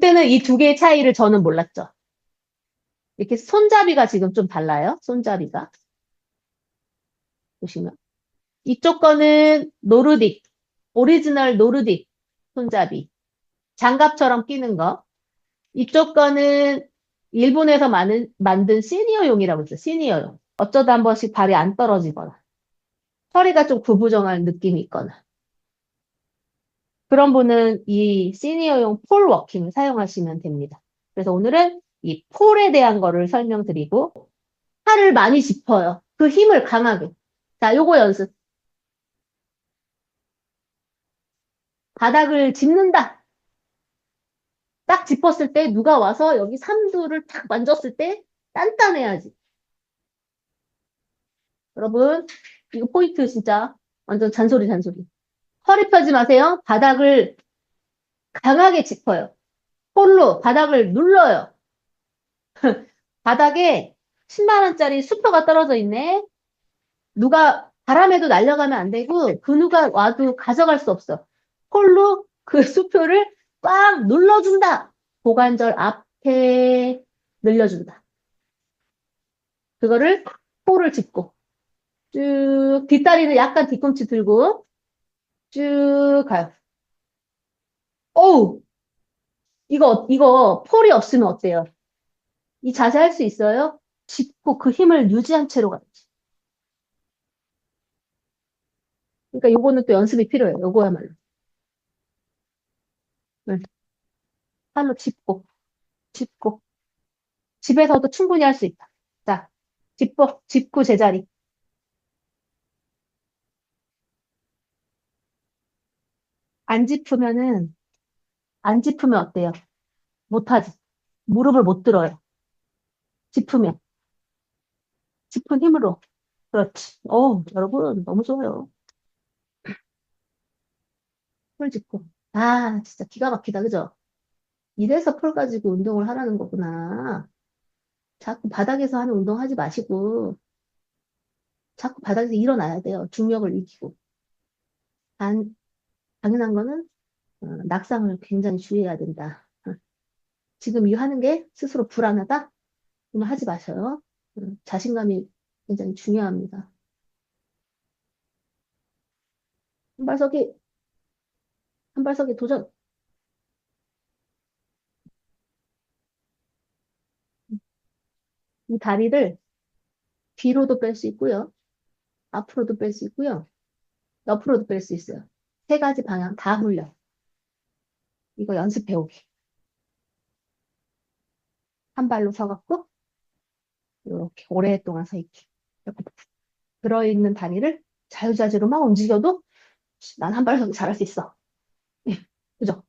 그때는 이 두 개의 차이를 저는 몰랐죠. 이렇게 손잡이가 지금 좀 달라요. 손잡이가. 보시면. 이쪽 거는 노르딕, 오리지널 노르딕 손잡이. 장갑처럼 끼는 거. 이쪽 거는 일본에서 만든, 만든 시니어용이라고 있어요. 시니어용. 어쩌다 한 번씩 발이 안 떨어지거나. 허리가 좀 구부정한 느낌이 있거나. 그런 분은 이 시니어용 폴 워킹을 사용하시면 됩니다. 그래서 오늘은 이 폴에 대한 거를 설명드리고, 팔을 많이 짚어요. 그 힘을 강하게. 자, 요거 연습. 바닥을 짚는다. 딱 짚었을 때 누가 와서 여기 삼두를 탁 만졌을 때 단단해야지. 여러분, 이거 포인트 진짜 완전 잔소리 잔소리. 허리 펴지 마세요. 바닥을 강하게 짚어요. 폴로 바닥을 눌러요. 바닥에 10만원짜리 수표가 떨어져 있네. 누가 바람에도 날려가면 안 되고 그 누가 와도 가져갈 수 없어. 폴로 그 수표를 꽉 눌러준다. 고관절 앞에 늘려준다. 그거를 폴을 짚고 쭉 뒷다리는 약간 뒤꿈치 들고 쭉 가요. 어우, 이거, 이거 폴이 없으면 어때요? 이 자세 할 수 있어요? 짚고 그 힘을 유지한 채로 가야지. 그러니까 요거는 또 연습이 필요해요. 요거야말로. 네. 팔로 짚고, 짚고. 집에서도 충분히 할 수 있다. 자, 짚고, 짚고 제자리. 안 짚으면은, 안 짚으면 어때요? 못하지. 무릎을 못 들어요. 짚으면. 짚은 힘으로. 그렇지. 어, 여러분, 너무 좋아요. 폴 짚고. 아, 진짜 기가 막히다, 그죠? 이래서 폴 가지고 운동을 하라는 거구나. 자꾸 바닥에서 하는 운동 하지 마시고, 자꾸 바닥에서 일어나야 돼요. 중력을 이기고. 단, 당연한 거는, 어, 낙상을 굉장히 주의해야 된다. 어. 지금 이 하는 게 스스로 불안하다? 그러면 하지 마셔요. 어, 자신감이 굉장히 중요합니다. 한 발석이, 한 발석이 도전. 이 다리를 뒤로도 뺄 수 있고요. 앞으로도 뺄 수 있고요. 옆으로도 뺄 수 있어요. 세 가지 방향 다 훈련. 이거 연습 배우기. 한 발로 서갖고, 이렇게 오랫동안 서 있기. 이렇게 들어있는 다리를 자유자재로 막 움직여도 난 한 발로 잘할 수 있어. 예, 그죠? 어,